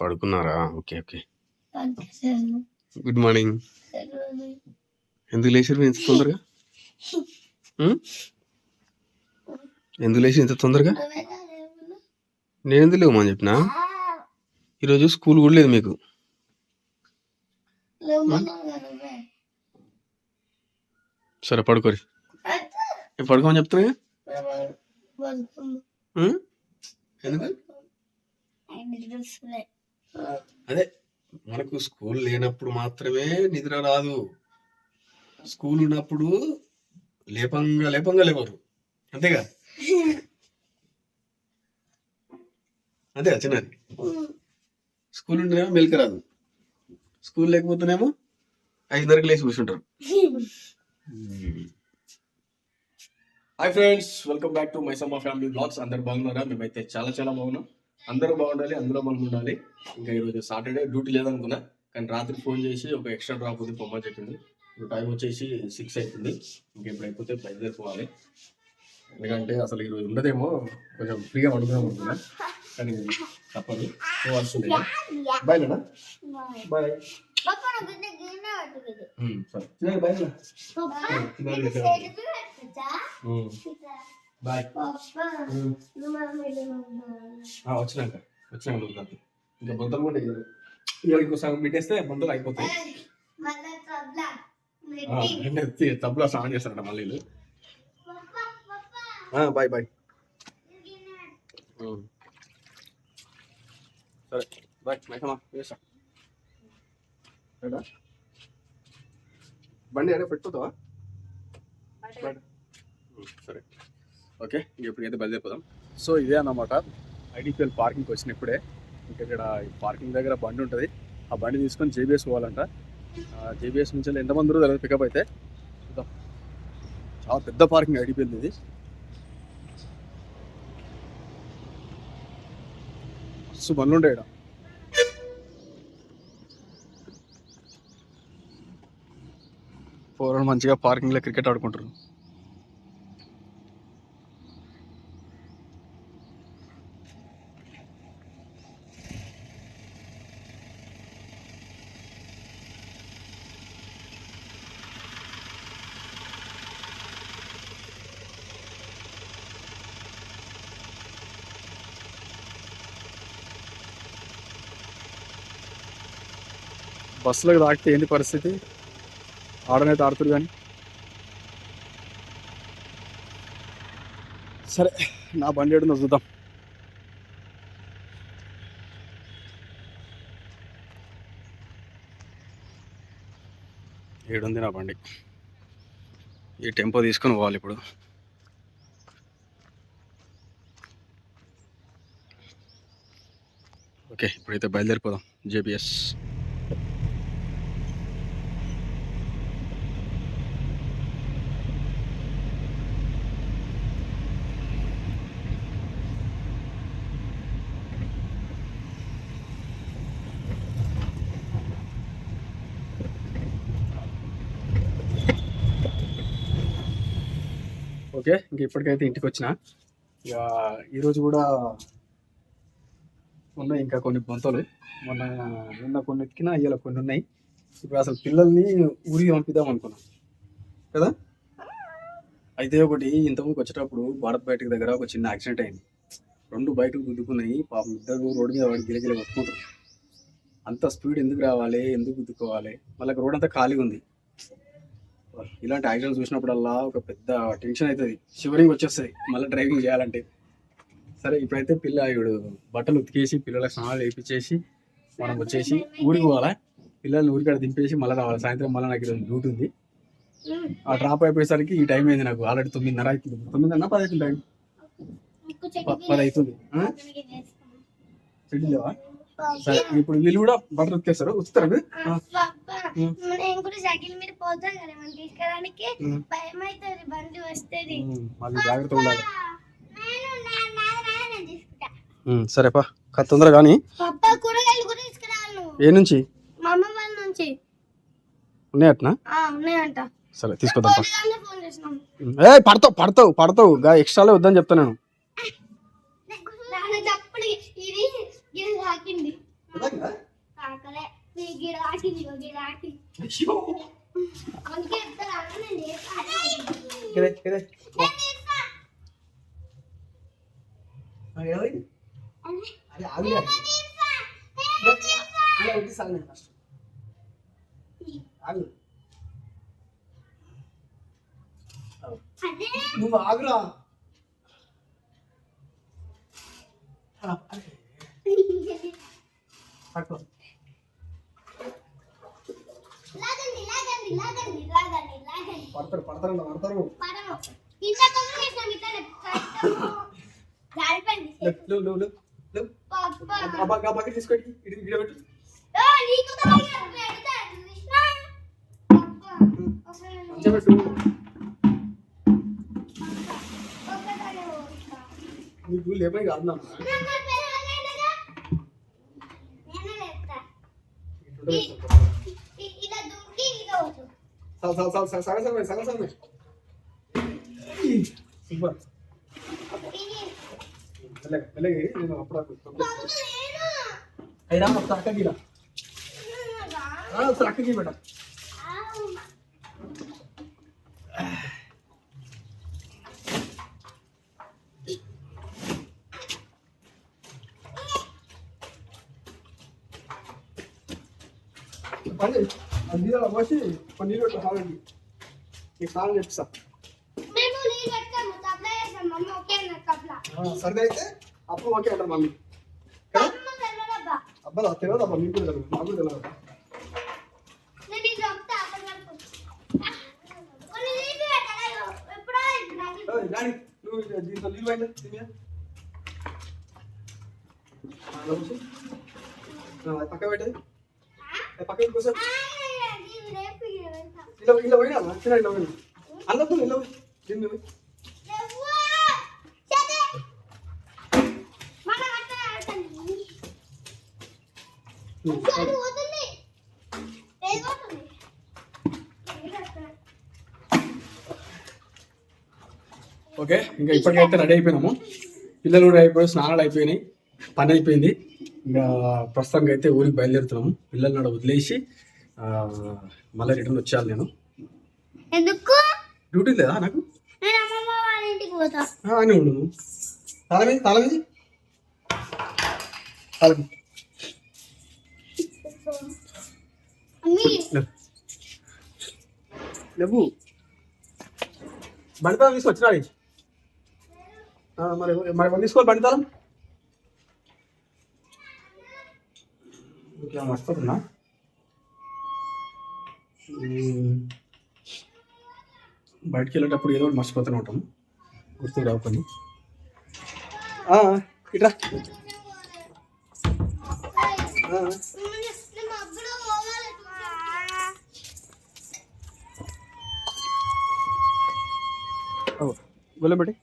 పడుకున్నారా? Okay okay. Good morning. ఎందుకు లేచారు ఇంత తొందరగా? ఎందుకు లేచి ఇంత తొందరగా? నేను ఎందుకు లేవమని చెప్పినా? ఈరోజు స్కూల్ కూడా లేదు మీకు. సరే పడుకోరి పడుకోమని చెప్తున్నా. ఎందుకు. అదే మనకు స్కూల్ లేనప్పుడు మాత్రమే నిద్ర రాదు. స్కూల్ ఉన్నప్పుడు లేపంగా లేపంగా లేవరు. అంతేగా? అంతే చిన్నది స్కూల్ ఉంటేనేమో మెలిక రాదు. స్కూల్ లేకపోతేనేమో ఐదున్నరకు లేచి కూర్చుంటారు. Hi friends welcome back to Maisamma family blogs. అందరు బాగున్నారా? మేమైతే చాలా చాలా బాగున్నాం. అందరూ బాగుండాలి అందరూ మనం ఉండాలి. ఇంకా ఈరోజు సాటర్డే డ్యూటీ లేదనుకున్నా కానీ రాత్రి ఫోన్ చేసి ఒక ఎక్స్ట్రా డ్రాప్ ఉంది పొమ్మని చెప్పింది. ఇప్పుడు టైం వచ్చేసి సిక్స్ అవుతుంది ఇంకా ఇప్పుడు అయిపోతే బయలుదేరిపోవాలి. ఎందుకంటే అసలు ఈరోజు ఉండదేమో కొంచెం ఫ్రీగా పడుకుందాం అనుకున్నా. కానీ తప్పదు. పోవాల్సిందే. బాయ్ నాన్న. బాయ్. సరే. బాయ్ బాయ్ వచ్చినాక వచ్చినాక నువ్వు ఇంకా బొంతలు కూడా వేయరు. ఇవాళ ఇంకో సగం పెట్టేస్తే బొంతలు అయిపోతాయి మళ్ళా తబలా. స్నానం చేస్తారట మళ్ళీ బాయ్ బాయ్. సరే బాయ్ మైకమా వేసా రైటా? బండి అడే. ఉం, సరే ఓకే ఇప్పుడైతే బయలుదేరిపోదాం. సో ఇదే అన్నమాట ఐడిపిఎల్ పార్కింగ్కి వచ్చిన ఇప్పుడే. ఇంకా ఇక్కడ ఈ పార్కింగ్ దగ్గర బండి ఉంటుంది. ఆ బండి తీసుకొని జేబీఎస్ పోవాలంట. జేబీఎస్ నుంచి వెళ్ళి ఎంతమంది తెలియదు పికప్ అయితే? చూద్దాం. చాలా పెద్ద పార్కింగ్ ఐడిపిఎల్ ఇది. మస్తు బండ్లు ఉంటాయి ఇక్కడ పోరాడు మంచిగా పార్కింగ్లో క్రికెట్ ఆడుకుంటారు బస్సులకు తాకితే ఏంటి పరిస్థితి? ఆడనే ఆడుతురు కానీ సరే నా బండి ఏడుందో చూద్దాం. ఏడుంది నా బండి. ఈ టెంపో తీసుకొని పోవాలి ఇప్పుడు. ఓకే ఇప్పుడైతే బయలుదేరిపోదాం. జేబిఎస్. ఓకే ఇంక ఇప్పటికైతే ఇంటికి వచ్చిన ఇక ఈరోజు కూడా ఉన్నాయి ఇంకా కొన్ని బొంతలు. మొన్న నిన్న కొన్ని ఎక్కినా ఇవాళ కొన్ని ఉన్నాయి. ఇప్పుడు అసలు పిల్లల్ని ఊరికి పంపిద్దాం అనుకున్నాం. కదా? అయితే ఒకటి ఇంతకుముందు వచ్చేటప్పుడు భారత్ బయటకు దగ్గర ఒక చిన్న యాక్సిడెంట్ అయింది. రెండు బైకులు గుద్దుకున్నాయి. పాపం ఇద్దరు రోడ్డు మీద వాడు గిలగిల కొట్టుకుంటారు అంత స్పీడ్ ఎందుకు రావాలి? ఎందుకు గుద్దుకోవాలి? మళ్ళీ రోడ్ అంతా ఖాళీగా ఉంది. ఇలాంటి యాక్సిడెంట్ చూసినప్పుడల్లా ఒక పెద్ద టెన్షన్ అవుతుంది షివరింగ్ వచ్చేస్తుంది. మళ్ళీ డ్రైవింగ్ చేయాలంటే. సరే ఇప్పుడైతే పిల్ల ఇప్పుడు బట్టలు ఉతికేసి పిల్లలకు స్నానాలు వేయించేసి మనం వచ్చేసి ఊరికి పోవాలా? పిల్లల్ని ఊరికాడ దింపేసి మళ్ళీ రావాలి. సాయంత్రం మళ్ళీ నాకు ఈరోజు డ్యూటీ ఉంది. ఆ డ్రాప్ అయిపోయేసరికి ఈ టైం అయింది నాకు. ఆల్రెడీ తొమ్మిదిన్నర అవుతుంది. తొమ్మిదిన్నర పది అవుతుంది టైం పది అవుతుంది. షెడ్యూల్ లేవా? సరే ఇప్పుడు వీళ్ళు కూడా బట్టలు ఉతికేస్తారు. ఉతుకుతారు పోతా కదా మనం తీసుకురావడానికి. ఉం. భయం అవుతుంది బండి వస్తుంది. మళ్ళీ జాగ్రత్త ఉండాలి. సరేపా కాస్త తొందరగా కానీ కూరగాయలు కూడా తీసుకురావాలి ఏ నుంచి? మా అమ్మ వాళ్ళ నుంచి. ఉన్నాయట్నా ఉన్నాయంట. సరే తీసుకొద్దాం పా. ఏ పడతావు పడతావు పడతావు. గా ఎక్స్ట్రాలే వద్దని చెప్తా నేను. ఇది ఇది తాకి రాకింది ఒకటి రాకి అయ్యో. అందుకే చెప్తారా అన్న నేను చేస్తా. ఇక్కడే, ఇక్కడే. నేను చేస్తా. ఆ, ఏమైంది? అదే. అరే, ఆగు నేను కదా. చేస్తా. నేను చేస్తా. అలా పెట్టి సాగు నేను ఫస్ట్. ఆగు. ఆగు. అదే. నువ్వు ఆగురా ఆ, అరే. పట్టుకో లాగండి లాగండి లాగండి లాగండి లాగండి పడతారు. పడతారు. పడతారు పడను ఇంత తొందర చేసినాం ఇట్లా జారిపోయింది లేవు, లేవు, లేవు, లేవు, లేవు. పాపా ఆ బ- ఆ బకెట్ తీసుకోండి ఇటు ఇటు పెట్టు. ఓ నీకు తగ్గ పెడతా కృష్ణ. పాపా మంచిగా పెట్టు. ఒకసారి వస్తా నీకు లేపని కాదు నాన్న. నాకు పెరగలేదుగా నేను లేస్తా చాలు చాలు చాలు చాలు సగం సగమే సగం సగమే సూపర్ ఇది మెల్లగా మెల్లగా నేను అప్పుడు బాబు నేను అయినా మొత్తం అక్కకి ఇలా రా. ఒకసారి అక్కకి పెట్ట ఆవు. పని అది నీళ్ళలో పోసి కొన్ని నీళ్ళు పెట్టు సాగండి నీకు సాగం చెప్తా. సర్ది అయితే అప్పుడు ఓకే అంటారు మమ్మీ. అబ్బాయి తెలియదు అబ్బా మీకు తెలియదు కూడా తెలియదు నువ్వు దీంట్లో నీళ్ళు పోయిందా? దీని పక్క పెట్టేది. పక్క కూర్చో. ఇలా ఇలా పోయినా చిన్న ఇలా పోయినా ఇలా ఓకే ఇంకా ఇప్పటికైతే రెడీ అయిపోయినాము. పిల్లలు కూడా అయిపోయి స్నానాలు అయిపోయినాయి. పని అయిపోయింది. ఇంకా ప్రస్తుతానికి అయితే ఊరికి బయలుదేరుతున్నాము. పిల్లల్ని వదిలేసి మళ్ళీ రిటర్న్ వచ్చేయాలి నేను. ఎందుకు? డ్యూటీ లేదా నాకు? నేను అమ్మమ్మ వాళ్ళ ఇంటికి పోతా. అని ఉండు. తాళమేది తాళమేది తాళం అమ్మి. లేవు బండి తాళం తీసుకొచ్చినాడు మరి మరి తీసుకోవాలి బండి తాళం? ఇంకేం మర్చిపోతున్నా? బయటికి వెళ్ళేటప్పుడు ఏదో ఒకటి మర్చిపోతూనే ఉంటాం. గుర్తుకు రావు కొన్ని ఆ, ఇట్రా గొల్లెం పెట్టి.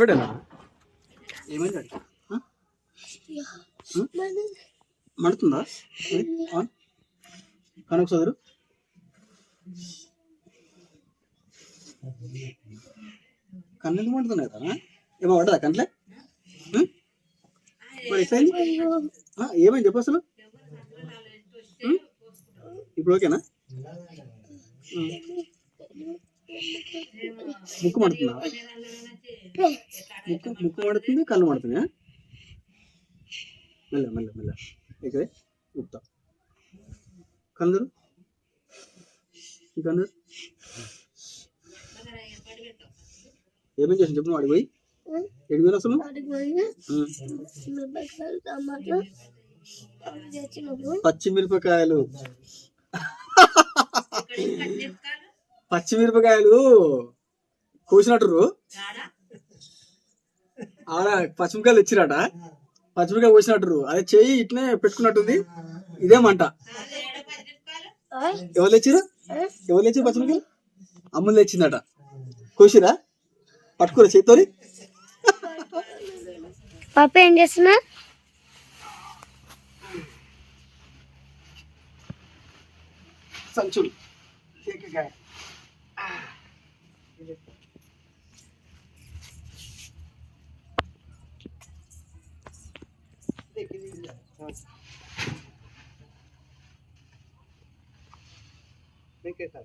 పెట్టేనా? ఏమైంది ఆ? మండుతుందా? కనుక సోదరు కళ్ళు ఎందుకు మండుతున్నాయి కదా? ఏమో పడదా కంట్లే ఉం? మరి ఏమైంది చెప్పు అసలు? ఇప్పుడు ఓకేనా? ముక్కు పడుతుందా ముక్కు ముక్కు పడుతుంది కళ్ళు పడుతున్నాయా మెల్ల మెల్ల మెల్ల. ఇక్కడ ఉప్తా. కందరు ఈ కందరు ఏమేం చేసి చెప్పు వాడికి పోయి. అసలు. పచ్చిమిరపకాయలు. పచ్చిమిరపకాయలు. కోసినట్టు ఆడ పచ్చిమిరకాయలు తెచ్చిరట. పచ్చిమిరకాయ కోసినట్టు అదే చెయ్యి ఇట్నే పెట్టుకున్నట్టుంది. ఇదే మంట. ఎవరు తెచ్చిరు ఎవరు తెచ్చిరు పచ్చిమిరకాయలు అమ్ములు తెచ్చిందట. కోసిరా? పట్టుకురా చేతితోని? పాప ఏం చేస్తున్నా? సంచులు. Thank you, sir.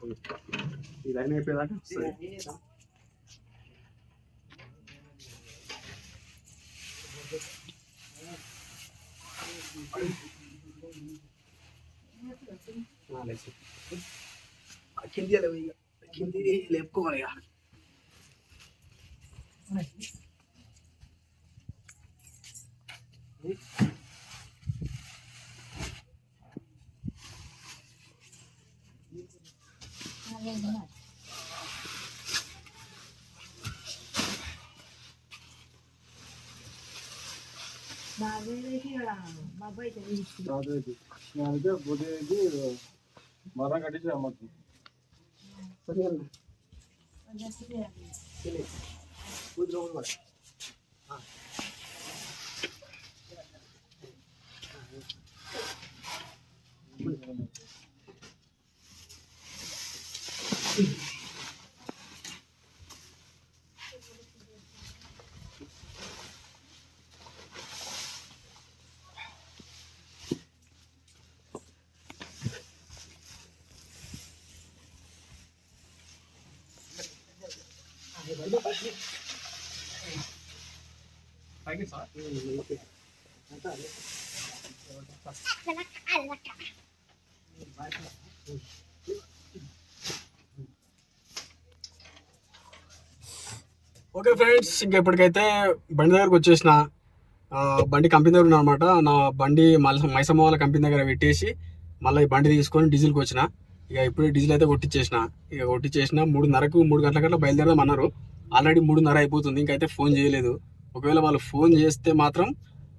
ఈ లైన్ అయిపోయేదాకా సరే ఆ, లేచి. ఆ కింది లేవు ఇక. కింది లేపుకోవాలి ఇక. అయితే బుద్ధి మరం కట్టించి అమ్మకి సరే అన్న. పైకి సార్ ఓకే. అంతా ఓకే ఫ్రెండ్స్ ఇంకా ఇప్పటికైతే బండి దగ్గరకు వచ్చేసిన. బండి కంపెనీ దగ్గర అనమాట నా బండి మళ్ళీ మైసమ్మ వాళ్ళ కంపెనీ దగ్గర పెట్టేసి మళ్ళీ ఈ బండి తీసుకొని డీజిల్కి వచ్చిన. ఇక ఇప్పుడే డీజిల్ అయితే కొట్టించేసిన ఇక కొట్టించేసిన మూడున్నరకు మూడు గంటల గంటల బయలుదేరదాం అన్నారు. ఆల్రెడీ మూడున్నర అయిపోతుంది. ఇంకైతే ఫోన్ చేయలేదు. ఒకవేళ వాళ్ళు ఫోన్ చేస్తే మాత్రం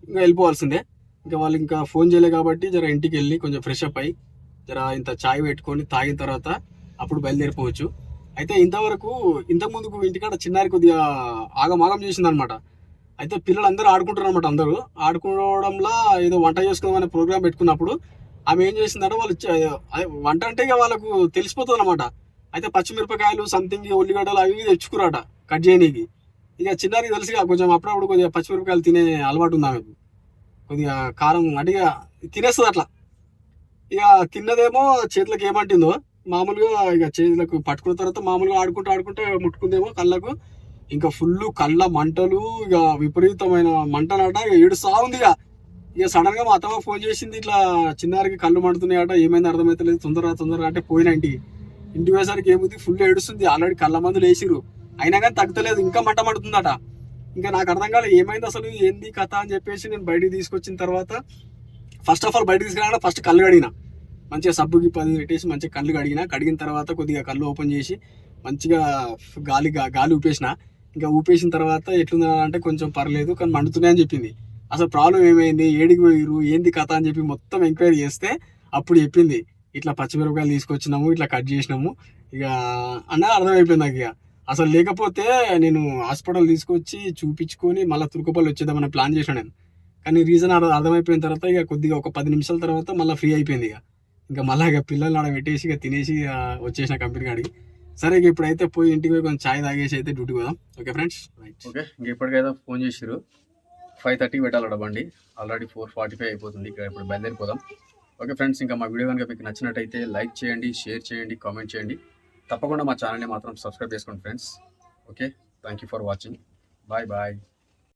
ఇంకా వెళ్ళిపోవాల్సిందే. ఇంకా వాళ్ళు ఇంకా ఫోన్ చేయలేదు కాబట్టి జర ఇంటికి వెళ్ళి కొంచెం ఫ్రెష్ అప్ అయ్యి జర ఇంత చాయ్ పెట్టుకొని తాగిన తర్వాత అప్పుడు బయలుదేరిపోవచ్చు. అయితే ఇంతవరకు ఇంతకుముందుకు ఇంటికాడ చిన్నారి కొద్దిగా ఆగమాగం చేసింది అనమాట అయితే పిల్లలు అందరూ ఆడుకుంటారు అనమాట అందరూ. ఆడుకోవడంలో ఏదో వంట చేసుకుందాం అనే ప్రోగ్రామ్ పెట్టుకున్నప్పుడు ఆమె ఏం చేసిందంటే వాళ్ళు వంట అంటే ఇక వాళ్ళకు తెలిసిపోతుంది అనమాట అయితే పచ్చిమిరపకాయలు సంథింగ్ ఉల్లిగడ్డలు అవి తెచ్చుకురాట కట్ చేయనీకి. ఇక చిన్నారికి తెలిసి కొంచెం అప్పుడప్పుడు కొద్దిగా పచ్చిమిరపకాయలు తినే అలవాటు ఉంది ఆమెకు. కొద్దిగా కారం అంటే ఇక తినేస్తుంది అట్లా ఇక తిన్నదేమో చేతులకు ఏమంటుందో మామూలుగా ఇక చేతులకు పట్టుకున్న తర్వాత మామూలుగా ఆడుకుంటూ ఆడుకుంటూ ముట్టుకుందేమో కళ్ళకు. ఇంకా ఫుల్ కళ్ళ మంటలు ఇక విపరీతమైన మంటలట. ఇక ఏడుస్తా ఉంది ఇక. ఇక సడన్గా మా అత్తమ్మ ఫోన్ చేసింది ఇట్లా చిన్నారికి కళ్ళు మండుతున్నాయట ఏమైంది అర్థమైతలేదు తొందరగా తొందరగా అంటే పోయిన ఇంటికి. ఇంటికి పోయేసరికి ఏముంది ఫుల్ ఏడుస్తుంది ఆల్రెడీ కళ్ళ మందులు వేసిరు అయినా కానీ తగ్గలేదు ఇంకా మంట మండుతుందట. ఇంకా నాకు అర్థం కాలేదు ఏమైంది అసలు ఏంది కథ అని చెప్పేసి నేను బయటికి తీసుకొచ్చిన తర్వాత ఫస్ట్ ఆఫ్ ఆల్ బయటకు తీసుకురాక ఫస్ట్ కళ్ళు కడిగినా. మంచిగా సబ్బుకి పది పెట్టేసి మంచిగా కళ్ళు కడిగిన కడిగిన తర్వాత కొద్దిగా కళ్ళు ఓపెన్ చేసి మంచిగా గాలి గాలి ఊపేసిన ఇంకా ఊపేసిన తర్వాత ఎట్లుందా అంటే కొంచెం పర్లేదు కానీ మండుతున్నాయి అని చెప్పింది. అసలు ప్రాబ్లం ఏమైంది? ఏడికి పోయిరు ఏంది కథ అని చెప్పి మొత్తం ఎంక్వైరీ చేస్తే అప్పుడు చెప్పింది. ఇట్లా పచ్చిమిరపకాయలు తీసుకొచ్చినాము ఇట్లా కట్ చేసినాము. ఇక అన్న అర్థమైపోయింది నాకు ఇక. అసలు లేకపోతే నేను హాస్పిటల్ తీసుకొచ్చి చూపించుకొని మళ్ళీ తురుకపల్లి వచ్చేద్దామని ప్లాన్ చేశాను నేను. కానీ రీజన్ అర్థమైపోయిన తర్వాత ఇక కొద్దిగా ఒక పది నిమిషాల తర్వాత మళ్ళీ ఫ్రీ అయిపోయింది ఇక. ఇంకా మళ్ళీ ఇక పిల్లల్ని ఆడ పెట్టేసి ఇక తినేసి వచ్చేసిన కంపెనీ కాడికి. సరే ఇక ఇప్పుడైతే పోయి ఇంటికి పోయి కొంచెం చాయ్ తాగేసి అయితే డ్యూటీకి పోదాం. Okay friends? ఓకే ఇంక ఇప్పటికైతే ఫోన్ చేసిరు ఫైవ్ థర్టీకి పెట్టాలట బండి. ఆల్రెడీ ఫోర్ ఫార్టీ ఫైవ్ అయిపోతుంది. ఇక్కడ ఇప్పుడు బయలుదేరిపోదాం ఓకే ఫ్రెండ్స్ ఇంకా మా వీడియో కనుక మీకు నచ్చినట్టయితే లైక్ చేయండి షేర్ చేయండి కామెంట్ చేయండి. తప్పకుండా మా ఛానల్ని మాత్రం సబ్స్క్రైబ్ చేసుకోండి friends. Okay thank you for watching. Bye bye.